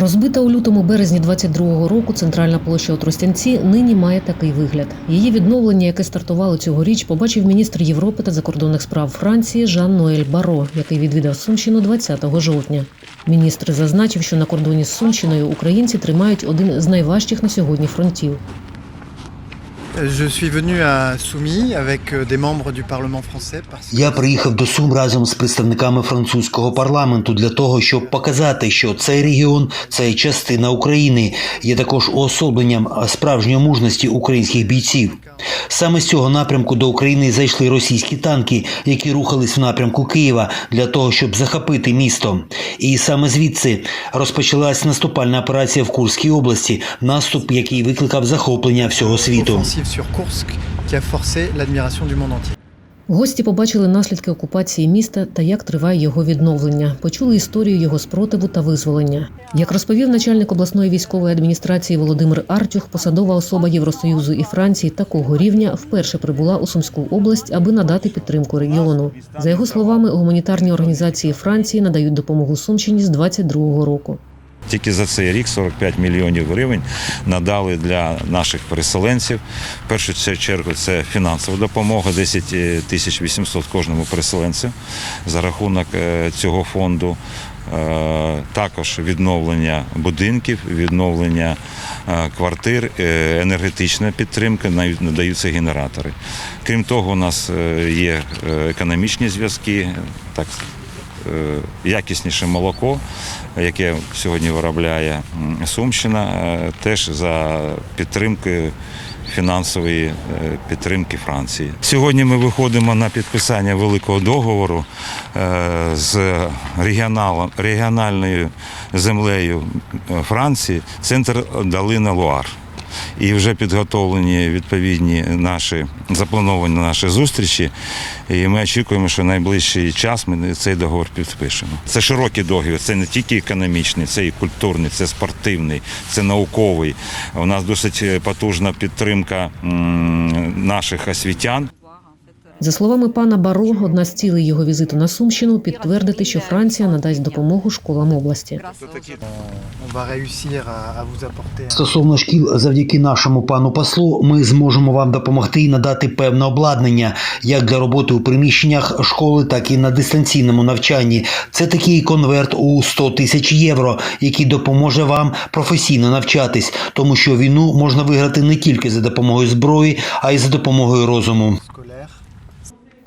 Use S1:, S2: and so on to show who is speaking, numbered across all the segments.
S1: Розбита у лютому березні 22-го року центральна площа у Тростянці нині має такий вигляд. Її відновлення, яке стартувало цьогоріч, побачив міністр Європи та закордонних справ Франції Жан Ноель Баро, який відвідав Сумщину 20 жовтня. Міністр зазначив, що на кордоні з Сумщиною українці тримають один з найважчих на сьогодні фронтів.
S2: Je suis venu à Soumy avec euh, des membres du Parlement français parce
S3: Я приїхав до Сум разом з представниками французького парламенту для того, щоб показати, що цей регіон це частина України, є також уособленням справжньої мужності українських бійців. Саме з цього напрямку до України зайшли російські танки, які рухались в напрямку Києва для того, щоб захопити місто. І саме звідси розпочалась наступальна операція в Курській області, наступ, який викликав захоплення всього світу.
S2: Sur Kursk qui a forcé l'admiration du monde entier.
S1: Гості побачили наслідки окупації міста та як триває його відновлення. Почули історію його спротиву та визволення. Як розповів начальник обласної військової адміністрації Володимир Артюх, посадова особа Євросоюзу і Франції такого рівня вперше прибула у Сумську область, аби надати підтримку регіону. За його словами, гуманітарні організації Франції надають допомогу Сумщині з 22-го року.
S4: Тільки за цей рік 45 мільйонів гривень надали для наших переселенців. В першу чергу це фінансова допомога 10 тисяч 800 кожному переселенцю за рахунок е, цього фонду. Е, Також відновлення будинків, відновлення е, квартир, е, енергетична підтримка, навіть надаються генератори. Крім того, у нас е, є е, економічні зв'язки, так е, якісніше молоко, яке сьогодні виробляє Сумщина, е, теж за підтримкою фінансової е, підтримки Франції. Сьогодні ми виходимо на підписання великого договору е, з регіональною землею е, Франції, центр Долина Луар. І вже підготовлені відповідні наші заплановані наші зустрічі. І ми очікуємо, що в найближчий час ми цей договор підпишемо. Це широкий договір, це не тільки економічний, це і культурний, це спортивний, це науковий. У нас досить потужна підтримка наших освітян.
S1: За словами пана Баро, одна з цілей його візиту на Сумщину підтвердити, що Франція надасть допомогу школам області.
S3: Стосовно шкіл, завдяки нашому пану послу, ми зможемо вам допомогти і надати певне обладнання як для роботи у приміщеннях школи, так і на дистанційному навчанні. Це такий конверт у 100 тисяч євро, який допоможе вам професійно навчатись, тому що війну можна виграти не тільки за допомогою зброї, а й за допомогою розуму.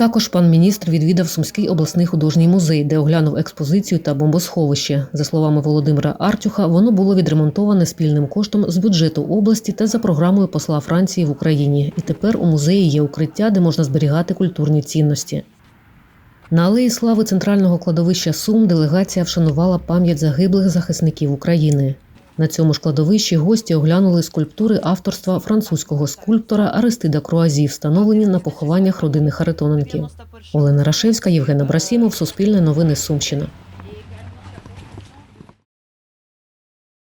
S1: Також пан міністр відвідав Сумський обласний художній музей, де оглянув експозицію та бомбосховище. За словами Володимира Артюха, воно було відремонтоване спільним коштом з бюджету області та за програмою посла Франції в Україні. І тепер у музеї є укриття, де можна зберігати культурні цінності. На алеї слави центрального кладовища Сум делегація вшанувала пам'ять загиблих захисників України. На цьому ж гості оглянули скульптури авторства французького скульптора Аристида Круазі, встановлені на похованнях родини Харитоненків. Олена Рашевська, Євген Абрасімов, Суспільне новини Сумщина.